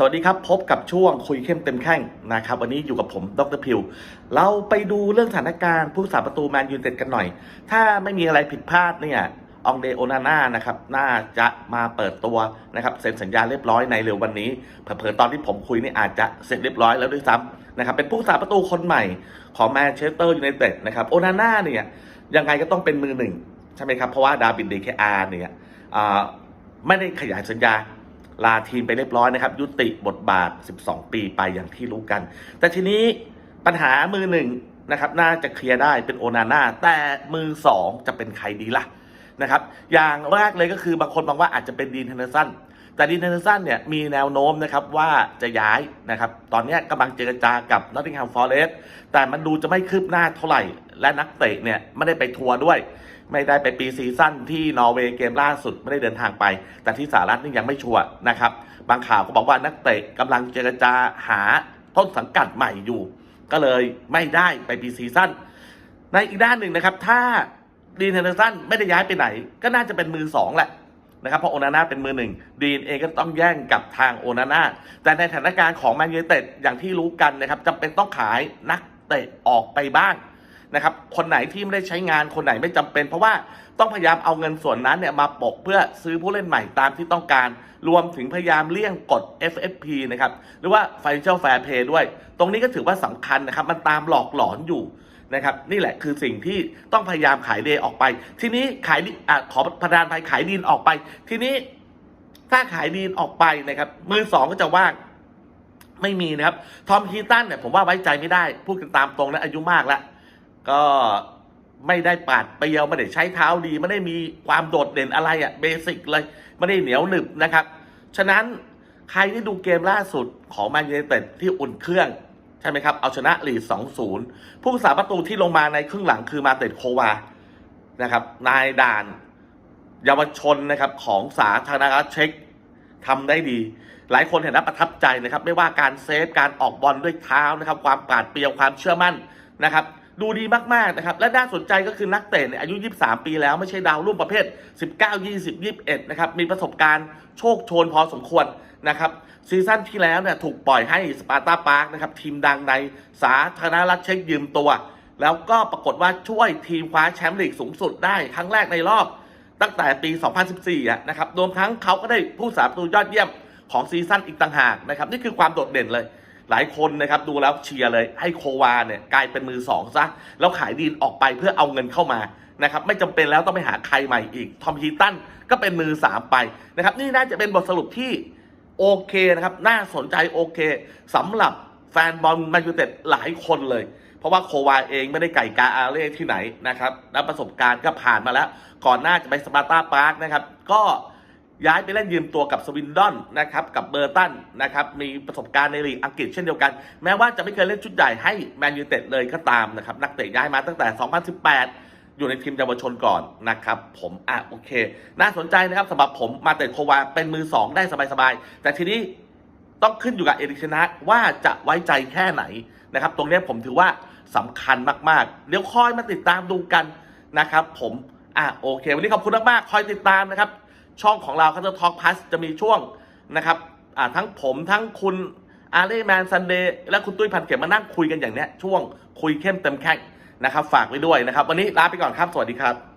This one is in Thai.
สวัสดีครับ พบกับช่วงคุยเข้มเต็มแข้งนะครับ วันนี้อยู่กับผมดรพิว เราไปดูเรื่องสถานการณ์ผู้สาประตูแมนยูเต็ดกันหน่อย ถ้าไม่มีอะไรผิดพลาดเนี่ยองเดโอนาน่านะครับน่าจะมาเปิดตัวนะครับเซ็นสัญญาเรียบร้อยในเร็ววันนี้เผลอๆตอนที่ผมคุยนี่อาจจะเสร็จเรียบร้อยแล้วด้วยซ้ำนะครับเป็นผู้สาประตูคนใหม่ของแมนเชสเตอร์ยูไนเต็ดนะครับโอนาน่าเนี่ยยังไงก็ต้องเป็นมือหนึ่งใช่ไหมครับเพราะว่าดาบินเดคอาร์เนี่ยไม่ได้ขยายสัญญา ลาทีมไปเรียบร้อยนะครับ ยุติบทบาท 12 ปีไปอย่างที่รู้กัน แต่ทีนี้ปัญหามือหนึ่งนะครับ น่าจะเคลียร์ได้เป็นโอนาน่าแต่มือสองจะเป็นใครดีล่ะ นะครับ อย่างแรกเลยก็คือบางคนมองว่าอาจจะเป็นดีนเทนเนอร์สันแต่ดีนเทนเนอร์สันเนี่ยมีแนวโน้มนะครับว่าจะย้ายนะครับ ตอนนี้กำลังเจรจากับนอตติงแฮมฟอร์เรสต์แต่มันดูจะไม่คืบหน้าเท่าไหร่ และนักเตะเนี่ยไม่ได้ไปทัวร์ด้วย ไม่ได้ไปปีซีซั่นที่นอร์เวย์เกมล่าสุดไม่ได้เดินทางไป แต่ที่สหรัฐนี่ยังไม่ชัวร์นะครับ บางข่าวก็บอกว่านักเตะกำลังเจรจาหาต้นสังกัดใหม่อยู่ ก็เลยไม่ได้ไปปีซีซั่นในอีกด้านหนึ่งนะครับ ถ้า ดีนเทนเนอร์สันไม่ได้ย้ายไปไหน ก็น่าจะเป็นมือสองแหละนะครับเพราะโอนาน่าเป็นมือหนึ่งดีนเองก็ต้องแย่งกับทางโอนาน่าแต่ในสถานการณ์ของแมนยูเต็ดอย่างที่รู้กันนะครับจำเป็นต้องขายนักเตะออกไปบ้างนะครับคนไหนที่ไม่ได้ใช้งานคนไหนไม่จำเป็น เพราะว่าต้องพยายามเอาเงินส่วนนั้นเนี่ยมาปกเพื่อซื้อผู้เล่นใหม่ตามที่ต้องการ รวมถึงพยายามเลี่ยงกฎ FFP นะครับหรือว่า Financial Fair Play ด้วย ตรงนี้ก็ถือว่าสำคัญนะครับ มันตามหลอกหลอนอยู่ นะครับนี่แหละคือสิ่งที่ต้องพยายามขายเดย์ออกไป ทีนี้ขายอะขอประธานภัยขายดีนออกไป ทีนี้ถ้าขายดีนออกไปนะครับมือสองก็จะว่างไม่มีนะครับทอมฮีตันเนี่ยผมว่าไว้ใจไม่ได้ พูดกันตามตรงนะอายุมากแล้วก็ไม่ได้ปาดเปียวไม่ได้ใช้เท้าดี ไม่ได้มีความโดดเด่นอะไรอะเบสิกเลย ไม่ได้เหนียวหนึบนะครับ ฉะนั้นใครที่ดูเกมล่าสุดของแมนยูไนเต็ดที่อุ่นเครื่อง ใช่ไหมครับ เอาชนะลีด2-0ผู้สาประตูที่ลงมาในครึ่งหลังคือมาเต็ดโควา นะครับ นายด่านเยาวชนนะครับของสาธารณรัฐเช็กทำได้ดี หลายคนเห็นแล้วประทับใจนะครับ ไม่ว่าการเซฟ การออกบอลด้วยเท้านะครับ ความปราดเปรียว ความเชื่อมั่นนะครับ ดูดีมากๆนะครับ และน่าสนใจก็คือนักเตะเนี่ยอายุ 23 ปีแล้วไม่ใช่ดาวรุ่งประเภท 19 20 21 นะครับ มีประสบการณ์โชคโชนพอสมควรนะครับซีซั่นที่แล้วเนี่ยถูกปล่อยให้สปาร์ตาปาร์กนะครับ ทีมดังในสาธารณรัฐเช็กยืมตัว แล้วก็ปรากฏว่าช่วยทีมคว้าแชมป์ลีกสูงสุดได้ครั้งแรกในรอบ ตั้งแต่ปี 2014อะนะครับรวมทั้งเขาก็ได้ผู้สาประตูยอดเยี่ยมของซีซั่นอีกต่างหากนะครับ นี่คือความโดดเด่นเลย หลายคนนะครับดูแล้วเชียร์เลยให้โควาเนี่ยกลายเป็นมือสองซะแล้วขายดีนออกไปเพื่อเอาเงินเข้ามานะครับไม่จำเป็นแล้วต้องไปหาใครใหม่อีกทอมฮีตันก็เป็นมือสามไปนะครับนี่น่าจะเป็นบทสรุปที่โอเคนะครับน่าสนใจโอเคสำหรับแฟนบอลแมนยูเต็ดหลายคนเลย เพราะว่าโควาเองไม่ได้ไก่กาอาเล่ที่ไหนนะครับและประสบการณ์ก็ผ่านมาแล้ว ก่อนหน้าจะไปสปาร์ตาปาร์กนะครับก็ ย้ายไปเล่นยืมตัวกับสวินดอนนะครับกับเบอร์ตันนะครับมีประสบการณ์ในลีกอังกฤษเช่นเดียวกัน แม้ว่าจะไม่เคยเล่นชุดใหญ่ให้แมนยูเต็ดเลยก็ตามนะครับนักเตะย้ายมาตั้งแต่ 2018 อยู่ในทีมเยาวชนก่อนนะครับผมอะโอเค น่าสนใจนะครับสำหรับผมมาเตะโควาเป็นมือสองได้สบายๆ แต่ทีนี้ต้องขึ้นอยู่กับเอริกชนะว่าจะไว้ใจแค่ไหนนะครับตรงนี้ผมถือว่าสำคัญมากๆ เดี๋ยวคอยมาติดตามดูกันนะครับผมอะโอเค วันนี้ขอบคุณมากๆคอยติดตามนะครับ ช่องของเราคัตเตอร์ทอล์กพัสจะมีช่วงนะครับทั้งผมทั้งคุณอาเล่แมนซันเดย์และคุณตุ้ยพันเข็มมานั่งคุยกันอย่างเนี้ยช่วงคุยเข้มเต็มแข้งนะครับ ฝากไว้ด้วยนะครับ วันนี้ลาไปก่อนครับ สวัสดีครับ